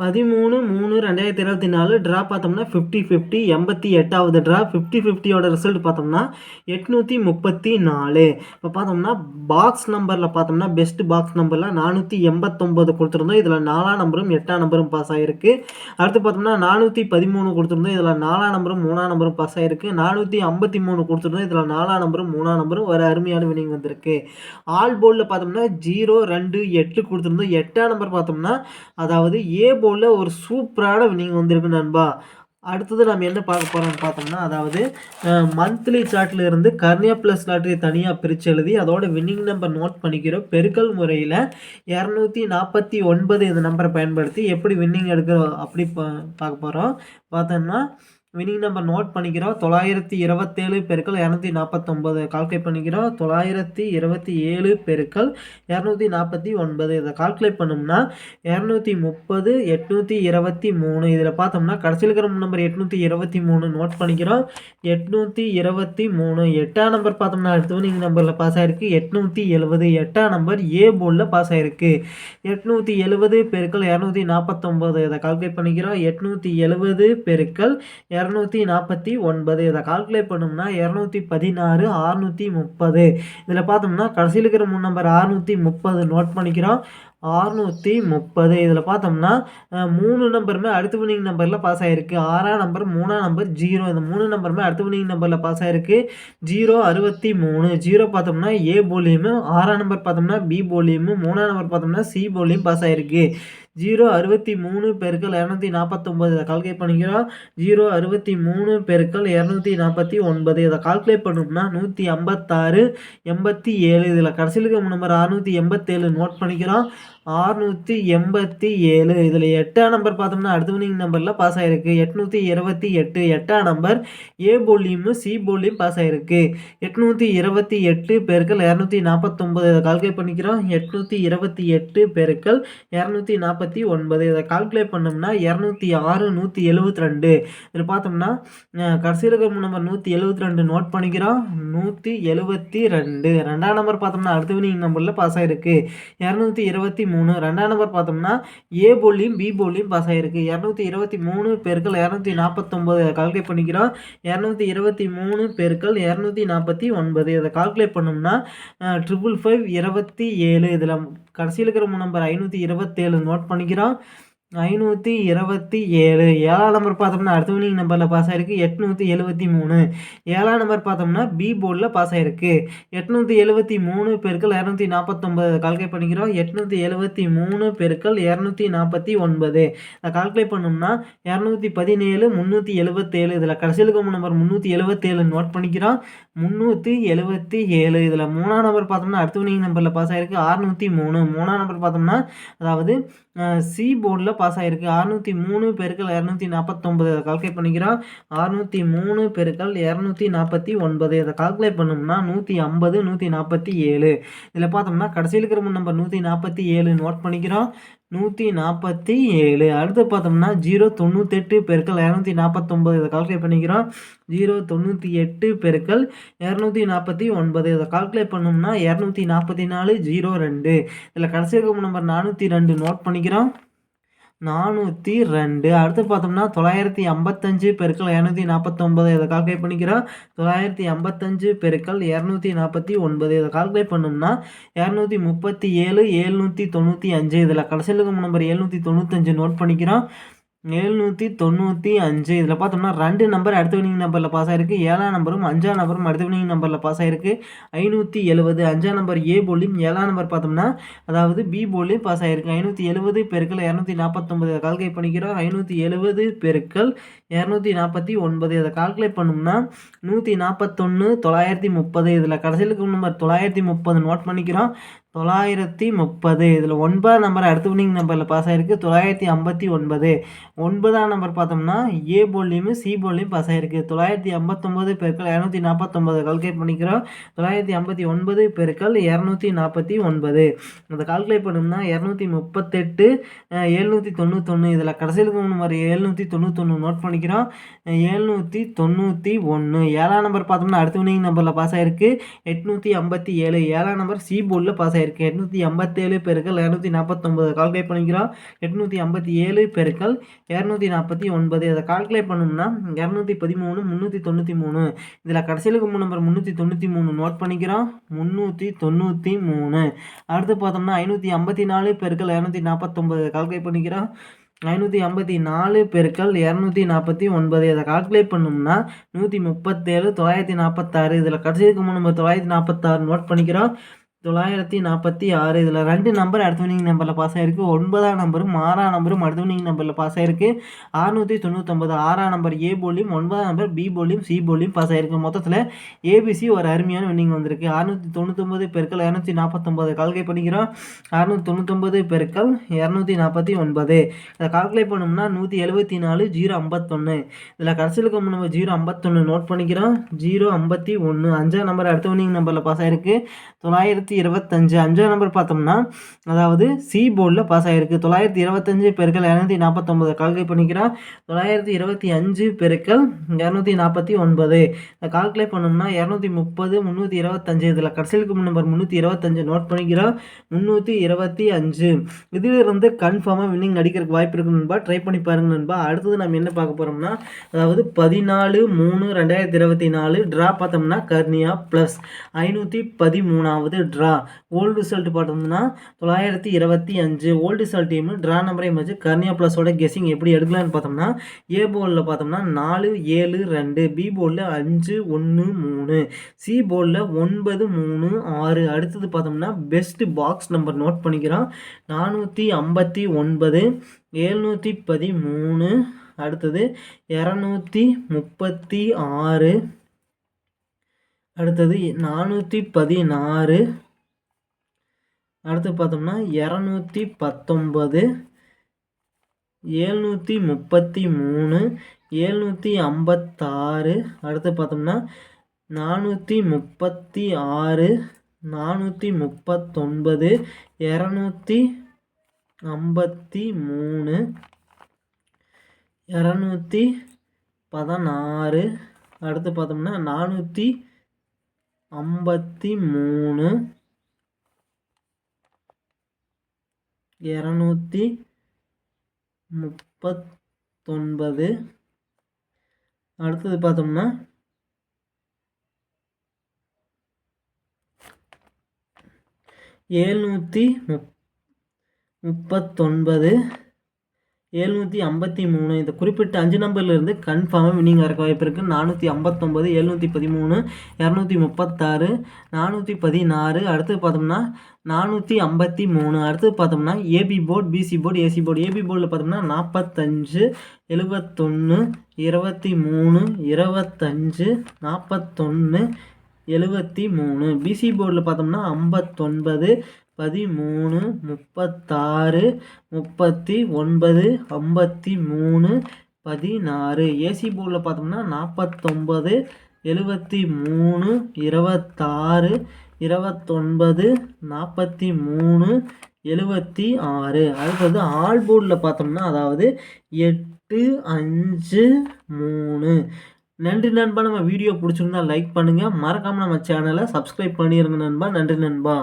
பதிமூணு மூணு ரெண்டாயிரத்தி இருபத்தி நாலு ட்ரா பார்த்தோம்னா ஃபிஃப்டி ஃபிஃப்டி எண்பத்தி எட்டாவது ட்ரா ஃபிஃப்டி ஃபிஃப்டியோட ரிசல்ட் பார்த்தோம்னா எட்நூற்றி முப்பத்தி நாலு. இப்போ பார்த்தோம்னா பாக்ஸ் நம்பரில் பார்த்தோம்னா பெஸ்ட் பாக்ஸ் நம்பரில் நானூற்றி எண்பத்தொம்போது கொடுத்துருந்தோம். இதில் நாலாம் நம்பரும் எட்டாம் நம்பரும் பாஸ் ஆகிருக்கு அடுத்து பார்த்தோம்னா நானூற்றி பதிமூணு கொடுத்துருந்தோம். இதில் நாலாம் நம்பரும் மூணாம் நம்பரும் பாஸ் ஆகிருக்கு நானூற்றி ஐம்பத்தி மூணு கொடுத்துருந்தோம். இதில் நாலாம் நம்பரும் மூணாம் நம்பரும் ஒரு அருமையான வினிங் வந்திருக்கு. ஆல் போர்டில் பார்த்தோம்னா ஜீரோ ரெண்டு எட்டு கொடுத்துருந்தோம். எட்டாம் நம்பர் பார்த்தோம்னா அதாவது ஏ போர்டில் ஒரு சூப்பரான வினிங் வந்திருக்கு நண்பா. அடுத்தது நம்ம என்ன பார்க்க போகிறோம்னு பார்த்தோம்னா அதாவது மந்த்லி சார்ட்டில் இருந்து கர்னியா ப்ளஸ் லாட்ரி தனியாக பிரித்து எழுதி அதோட வின்னிங் நம்பர் நோட் பண்ணிக்கிறோம். பெருக்கல் முறையில் இரநூத்தி நாற்பத்தி ஒன்பது இந்த நம்பரை பயன்படுத்தி எப்படி வின்னிங் எடுக்கிறோம் அப்படி பார்க்க போகிறோம் பார்த்தோம்னா வினிங் நம்பர் நோட் பண்ணிக்கிறோம். தொள்ளாயிரத்தி இருபத்தேழு பெருக்கள் இரநூத்தி நாற்பத்தொம்பது கால்குலேட் பண்ணிக்கிறோம். தொள்ளாயிரத்தி இருபத்தி ஏழு பெருக்கள் இரநூத்தி நாற்பத்தி ஒன்பது. இதை கால்குலேட் பண்ணோம்னா இரநூத்தி முப்பது எட்நூற்றி இருபத்தி மூணு. இதில் பார்த்தோம்னா கடைசியில் இருக்கிற நம்பர் எட்நூற்றி இருபத்தி மூணு நோட் பண்ணிக்கிறோம். எட்நூற்றி இருபத்தி மூணு. எட்டாம் நம்பர் பார்த்தோம்னா அடுத்து வினிங் நம்பரில் பாஸ் ஆகிருக்கு எட்நூற்றி எழுபது. எட்டாம் நம்பர் ஏ போர்டில் பாஸ் ஆகிருக்கு எட்நூற்றி எழுபது பெருக்கள் இரநூத்தி நாற்பத்தொம்பது இதை கால்குலேட் பண்ணிக்கிறோம். எட்நூற்றி எழுபது பெருக்கள் இரநூத்தி நாற்பத்தி ஒன்பது. இதை கால்குலேட் பண்ணோம்னா இரநூத்தி பதினாறு ஆறுநூற்றி முப்பது. இதில் பார்த்தோம்னா கடைசியில் இருக்கிற மூணு நம்பர் அறுநூற்றி முப்பது நோட் பண்ணிக்கிறோம். ஆறுநூற்றி முப்பது. இதில் பார்த்தோம்னா மூணு நம்பருமே அடுத்த வினிங் நம்பரில் பாஸ் ஆகிருக்கு ஆறாம் நம்பர் மூணாம் நம்பர் ஜீரோ இந்த மூணு நம்பருமே அடுத்த வினிங் நம்பரில் பாஸ் ஆகிருக்கு ஜீரோ அறுபத்தி மூணு. ஜீரோ பார்த்தோம்னா ஏ போலியமும் ஆறாம் நம்பர் பார்த்தோம்னா பி போலியமும் மூணாம் நம்பர் பார்த்தோம்னா சி போலியும் பாஸ் ஆகிருக்கு ஜீரோ அறுபத்தி மூணு பெருக்கள் இரநூத்தி நாற்பத்தொம்பது. இதை கால்குலேட் பண்ணிக்கிறோம். ஜீரோ அறுபத்தி மூணு பெருக்கள் இரநூத்தி நாற்பத்தி ஒன்பது. இதை கால்குலேட் பண்ணோம்னா நூற்றி ஐம்பத்தாறு எண்பத்தி ஏழு. இதில் கடைசியில் நம்பர் அறுநூற்றி எண்பத்தேழு நோட் பண்ணிக்கிறோம். ஆறுநூற்றி எண்பத்தி ஏழு. இதில் எட்டாம் நம்பர் பார்த்தோம்னா அடுத்த வினிங் நம்பரில் பாஸ் ஆகிருக்கு எட்நூற்றி இருபத்தி எட்டு எட்டாம் நம்பர் ஏ போலியும் சி போலியும் பாஸ் ஆகிருக்கு எட்நூற்றி இருபத்தி எட்டு பெருக்கள் இரநூத்தி நாற்பத்தொம்பது இதை கால்குலேட் பண்ணிக்கிறோம். எட்நூற்றி இருபத்தி எட்டு பெருக்கள் இரநூத்தி நாற்பத்தி ஒன்பது. இதை கால்குலேட் பண்ணோம்னா இரநூத்தி ஆறு நூற்றி எழுபத்தி ரெண்டு. இதில் பார்த்தோம்னா கடைசியில் இருக்கிற நம்பர் நூற்றி எழுபத்தி ரெண்டு நோட் பண்ணிக்கிறோம். நூற்றி எழுபத்தி ரெண்டு. ரெண்டாம் நம்பர் பார்த்தோம்னா அடுத்த வினிங் நம்பரில் பாஸ் ஆகிருக்கு இரநூத்தி இருபத்தி மூணு மூணு. ரெண்டாம் நம்பர் பார்த்தோம்னா ஏ போலியும் பி போலியும் பாஸ் ஆகிருக்கு இரநூத்தி இருபத்தி மூணு பெருக்கள் இரநூத்தி நாற்பத்தொம்பது கால்குலேட் பண்ணிக்கிறோம். இரநூத்தி இருபத்தி மூணு பெருக்கள் இரநூத்தி நாற்பத்தி ஒன்பது. இதை கால்குலேட் பண்ணோம்னா ட்ரிபிள் ஃபைவ் இருபத்தி ஏழு. இதில் கடைசியில் இருக்கிற நம்பர் ஐநூற்றி இருபத்தேழு நோட் பண்ணிக்கிறோம். ஐநூற்றி இருபத்தி ஏழு. ஏழாம் நம்பர் பார்த்தோம்னா அடுத்த வினிங் நம்பரில் பாஸ் ஆகிருக்கு எட்நூற்றி எழுபத்தி மூணு. ஏழாம் நம்பர் பார்த்தோம்னா பி போர்டில் பாஸ் ஆகிருக்கு எட்நூற்றி எழுபத்தி மூணு பெருக்கள் இரநூத்தி நாற்பத்தொம்பது கால்குலேட் பண்ணிக்கிறோம். எட்நூற்றி எழுபத்தி மூணு பெருக்கள் இரநூத்தி நாற்பத்தி ஒன்பது. அதை கால்குலேட் பண்ணோம்னா இரநூத்தி பதினேழு முந்நூற்றி எழுபத்தேழு இதில் கடைசியில் இருக்கும் நம்பர் முந்நூற்றி எழுபத்தேழு நோட் பண்ணிக்கிறோம். முந்நூற்றி எழுபத்தி ஏழு. இதில் மூணாம் நம்பர் பார்த்தோம்னா அடுத்த வினிங் நம்பரில் பாஸ் ஆகிருக்கு அறுநூற்றி மூணு. மூணாம் நம்பர் பார்த்தோம்னா அதாவது சி போர்டில் பாஸ் ஆகிருக்கு அறுநூற்றி மூணு பெருக்கள் இரநூத்தி நாற்பத்தொம்பது அதை கால்குலேட் பண்ணிக்கிறோம். அறுநூற்றி மூணு பெருக்கள் இரநூத்தி நாற்பத்தி ஒன்பது. அதை கால்குலேட் பண்ணோம்னா நூற்றி ஐம்பது நூற்றி நாற்பத்தி ஏழு. இதில் பார்த்தோம்னா கடைசியில் இருக்கிற நம்பர் நூற்றி நாற்பத்தி ஏழு நோட் பண்ணிக்கிறோம். நூற்றி நாற்பத்தி ஏழு. அடுத்து பார்த்தோம்னா ஜீரோ தொண்ணூத்தெட்டு பெருக்கள் இரநூத்தி நாற்பத்தொம்பது இதை கால்குலேட் பண்ணிக்கிறோம். ஜீரோ தொண்ணூற்றி எட்டு பெருக்கள் இரநூத்தி நாற்பத்தி ஒன்பது. இதை கால்குலேட் பண்ணோம்னா இரநூத்தி நாற்பத்தி நாலு ஜீரோ ரெண்டு. இதில் கடைசி இருக்கும் நம்பர் நானூற்றி ரெண்டு நோட் பண்ணிக்கிறோம். நானூற்றி ரெண்டு. அடுத்து பார்த்தோம்னா தொள்ளாயிரத்தி ஐம்பத்தஞ்சு பெருக்கள் இரநூத்தி நாற்பத்தொம்பது இதை கால்குலேட் பண்ணிக்கிறோம். தொள்ளாயிரத்தி ஐம்பத்தஞ்சு பெருக்கள் இரநூத்தி நாற்பத்தி ஒன்பது இதை கால்குலேட் பண்ணோம்னா இரநூத்தி முப்பத்தி ஏழு ஏழ்நூற்றி தொண்ணூற்றி அஞ்சு. இதில் கடைசியில் இருக்கும் நம்பர் ஏழ்நூற்றி தொண்ணூத்தஞ்சு நோட் பண்ணிக்கிறோம். எழுநூற்றி தொண்ணூற்றி அஞ்சு. இதில் பார்த்தோம்னா ரெண்டு நம்பர் அடுத்த வினிங் நம்பரில் பாஸ் ஆகிருக்கு ஏழாம் நம்பரும் அஞ்சாம் நம்பரும் அடுத்த வினிங் நம்பரில் பாஸ் ஆகிருக்கு ஐநூற்றி எழுபது அஞ்சாம் நம்பர் ஏ போலியும் ஏழாம் நம்பர் பார்த்தோம்னா அதாவது பி போலியும் பாஸ் ஆகிருக்கு ஐநூற்றி எழுபது பெருக்கள் இரநூத்தி நாற்பத்தொம்பது கால்குலேட் பண்ணிக்கிறோம். ஐநூற்றி எழுபது பெருக்கள் இரநூத்தி நாற்பத்தி ஒன்பது. இதை கால்குலேட் பண்ணோம்னா நூற்றி நாற்பத்தொன்று தொள்ளாயிரத்தி முப்பது. இதில் கடைசியில் நம்பர் தொள்ளாயிரத்தி முப்பது நோட் பண்ணிக்கிறோம். தொள்ளாயிரத்தி முப்பது. இதில் ஒன்பதாம் நம்பர் அடுத்த வினிங் நம்பரில் பாஸ் ஆகிருக்கு தொள்ளாயிரத்தி ஐம்பத்தி ஒன்பது. ஒன்பதாம் நம்பர் பார்த்தோம்னா ஏ போல்லையும் சி போல்லையும் பாஸ் ஆகிருக்கு தொள்ளாயிரத்தி ஐம்பத்தொம்பது பெருக்கள் இரநூத்தி நாற்பத்தொம்பது கால்குலேட் பண்ணிக்கிறோம். தொள்ளாயிரத்தி ஐம்பத்தி ஒன்பது பெருக்கள் இரநூத்தி நாற்பத்தி ஒன்பது. அதை கால்குலேட் பண்ணோம்னா இரநூத்தி முப்பத்தெட்டு எழுநூற்றி தொண்ணூத்தொன்று இதில் கடைசியில் நம்பர் எழுநூற்றி தொண்ணூத்தொன்று நோட் பண்ணிக்கிறோம். எழுநூற்றி தொண்ணூற்றி ஒன்று ஏழாம் நம்பர் பார்த்தோம்னா அடுத்த வினிங் நம்பரில் பாஸ் ஆகிருக்கு எட்நூற்றி ஐம்பத்தி ஏழு. ஏழாம் நம்பர் சி போர்டில் பாஸ் ஆகிருக்கு ஆயிருக்கு எட்நூற்றி ஐம்பத்தேழு பெருக்கள் இரநூத்தி நாற்பத்தொம்பது கால்குலேட் பண்ணிக்கிறோம். எட்நூற்றி ஐம்பத்தி ஏழு பெருக்கள் இரநூத்தி நாற்பத்தி ஒன்பது. அதை கால்குலேட் பண்ணோம்னா இரநூத்தி பதிமூணு முந்நூற்றி தொண்ணூற்றி மூணு. இதில் கடைசியில் கும்பல் நம்பர் முந்நூற்றி தொண்ணூற்றி மூணு நோட் பண்ணிக்கிறோம். முந்நூற்றி தொண்ணூற்றி மூணு. அடுத்து பார்த்தோம்னா ஐநூற்றி ஐம்பத்தி நாலு பெருக்கள் இரநூத்தி நாற்பத்தொம்பது கால்குலேட் பண்ணிக்கிறோம். ஐநூற்றி ஐம்பத்தி நாலு பெருக்கள் இரநூத்தி நாற்பத்தி ஒன்பது. இதை கால்குலேட் பண்ணோம்னா நூற்றி முப்பத்தேழு தொள்ளாயிரத்தி நாற்பத்தாறு இதில் கடைசி இருக்கும் நம்ம தொள்ளாயிரத்தி நாற்பத்தாறு நோட் பண்ணிக்கிறோம். தொள்ளாயிரத்தி நாற்பத்தி ஆறு. இதில் ரெண்டு நம்பர் அடுத்த வினிங் நம்பரில் பாஸ் ஆகிருக்கு ஒன்பதாம் நம்பரும் ஆறாம் நம்பரும் அடுத்த வினிங் நம்பரில் பாஸ் ஆகிருக்கு அறுநூற்றி தொண்ணூற்றொம்பது ஆறாம் நம்பர் ஏ போலியும் ஒன்பதாம் நம்பர் பி போலியும் சி போலியும் பாஸ் ஆகிருக்கு மொத்தத்தில் ஏபிசி ஒரு அருமையான வின்னிங் வந்திருக்கு. அறுநூற்றி தொண்ணூற்றொம்பது பெருக்கள் இரநூத்தி நாற்பத்தொம்பது. கால்குலேட் பண்ணிக்கிறோம். அறுநூற்றி தொண்ணூற்றொம்பது பெருக்கள் இரநூத்தி நாற்பத்தி ஒன்பது. இதை கால்குலேட் பண்ணோம்னா நூற்றி எழுபத்தி நாலு ஜீரோ ஐம்பத்தொன்று இதில் கடைசியில் நம்ம ஜீரோ ஐம்பத்தொன்று நோட் பண்ணிக்கிறோம். ஜீரோ ஐம்பத்தி ஒன்று அஞ்சாம் நம்பர் அடுத்த வினிங் நம்பரில் பாஸ் ஆகிருக்கு தொள்ளாயிரத்தி இருபத்தஞ்சு. அஞ்சாம் நம்பர் பார்த்தோம்னா அதாவது சி போர்டில் பாஸ் ஆகிருக்கு தொள்ளாயிரத்தி இருபத்தஞ்சு பெருக்கள் இரநூத்தி நாற்பத்தொம்பது கால்குலேட் பண்ணிக்கிறோம். தொள்ளாயிரத்தி இருபத்தி அஞ்சு பெருக்கள் இரநூத்தி நாற்பத்தி ஒன்பது. இந்த கால்குலேட் பண்ணோம்னா இரநூத்தி முப்பது முந்நூற்றி இருபத்தஞ்சு. இதில் கடைசிக்கு நம்பர் முந்நூற்றி இருபத்தஞ்சு நோட் பண்ணிக்கிறோம். முந்நூற்றி இருபத்தி அஞ்சு. இதிலிருந்து கன்ஃபார்மாக வின்னிங் அடிக்கிறதுக்கு வாய்ப்பு இருக்கு நண்பா. ட்ரை பண்ணி பாருங்க நண்பா. அடுத்தது நம்ம என்ன பார்க்க போகிறோம்னா அதாவது பதினாலு மூணு ரெண்டாயிரத்தி இருபத்தி நாலு. ட்ரா பார்த்தோம்னா கர்னியா ப்ளஸ் ஐநூற்றி பதிமூணாவது. ட்ரா ஓல்டு ரிசல்ட் பார்த்தோம்னா தொள்ளாயிரத்தி இருபத்தி அஞ்சு. ஓல்டு ரிசல்ட் டீம் ட்ரா நம்பரே வச்சு கர்னியா ப்ளஸோட கெஸிங் எப்படி எடுக்கலான்னு பார்த்தோம்னா ஏ போர்டில் பார்த்தோம்னா நாலு ஏழு ரெண்டு. பி போர்டில் அஞ்சு ஒன்று மூணு. சி போர்டில் ஒன்பது மூணு ஆறு. அடுத்தது பார்த்தோம்னா பெஸ்ட் பாக்ஸ் நம்பர் நோட் பண்ணிக்கிறோம் நானூற்றி ஐம்பத்தி ஒன்பது எழுநூற்றி பதிமூணு. அடுத்தது இரநூத்தி முப்பத்தி ஆறு. அடுத்தது நானூற்றி பதினாறு. அடுத்து பார்த்தோம்னா இரநூத்தி பத்தொம்பது ஏழ்நூற்றி முப்பத்தி மூணு ஏழ்நூற்றி ஐம்பத்தாறு. அடுத்து பார்த்தோம்னா நானூற்றி முப்பத்தி ஆறு நானூற்றி முப்பத்தொன்பது இரநூத்தி ஐம்பத்தி மூணு இரநூத்தி பதினாறு. அடுத்து பார்த்தோம்னா நானூற்றி ஐம்பத்தி மூணு இரநூத்தி முப்பத்தொன்பது. அடுத்தது பார்த்தோம்னா ஏழ்நூற்றி முப் முப்பத்தொன்பது. எழுநூற்றி ஐம்பத்தி மூணு. இந்த குறிப்பிட்ட அஞ்சு நம்பர்லேருந்து கன்ஃபார்மாக வினிங் இறக்க வாய்ப்பு இருக்குது நானூற்றி ஐம்பத்தொம்பது எழுநூற்றி பதிமூணு இரநூத்தி முப்பத்தாறு நானூற்றி பதினாறு. அடுத்து பார்த்தோம்னா நானூற்றி ஐம்பத்தி மூணு. அடுத்து பார்த்தோம்னா AB board BC board AC board AB போர்டில் பார்த்தோம்னா நாற்பத்தஞ்சு எழுபத்தொன்று இருபத்தி மூணு இருபத்தஞ்சு நாற்பத்தொன்று எழுபத்தி மூணு. பிசி போர்டில் பார்த்தோம்னா ஐம்பத்தொன்பது பதிமூணு முப்பத்தாறு முப்பத்தி ஒன்பது ஐம்பத்தி மூணு பதினாறு ஏசி போர்டில் பார்த்தோம்னா நாற்பத்தொம்பது எழுபத்தி மூணு இருபத்தாறு இருபத்தொன்பது நாற்பத்தி மூணு எழுபத்தி ஆறு அடுத்தது ஆல் போர்டில் பார்த்தோம்னா அதாவது எட்டு அஞ்சு மூணு. நன்றி நண்பா. நம்ம வீடியோ பிடிச்சிருந்தா லைக் பண்ணுங்கள் மறக்காமல் நம்ம சேனலை சப்ஸ்கிரைப் பண்ணிடுங்க நண்பா. நன்றி நண்பா.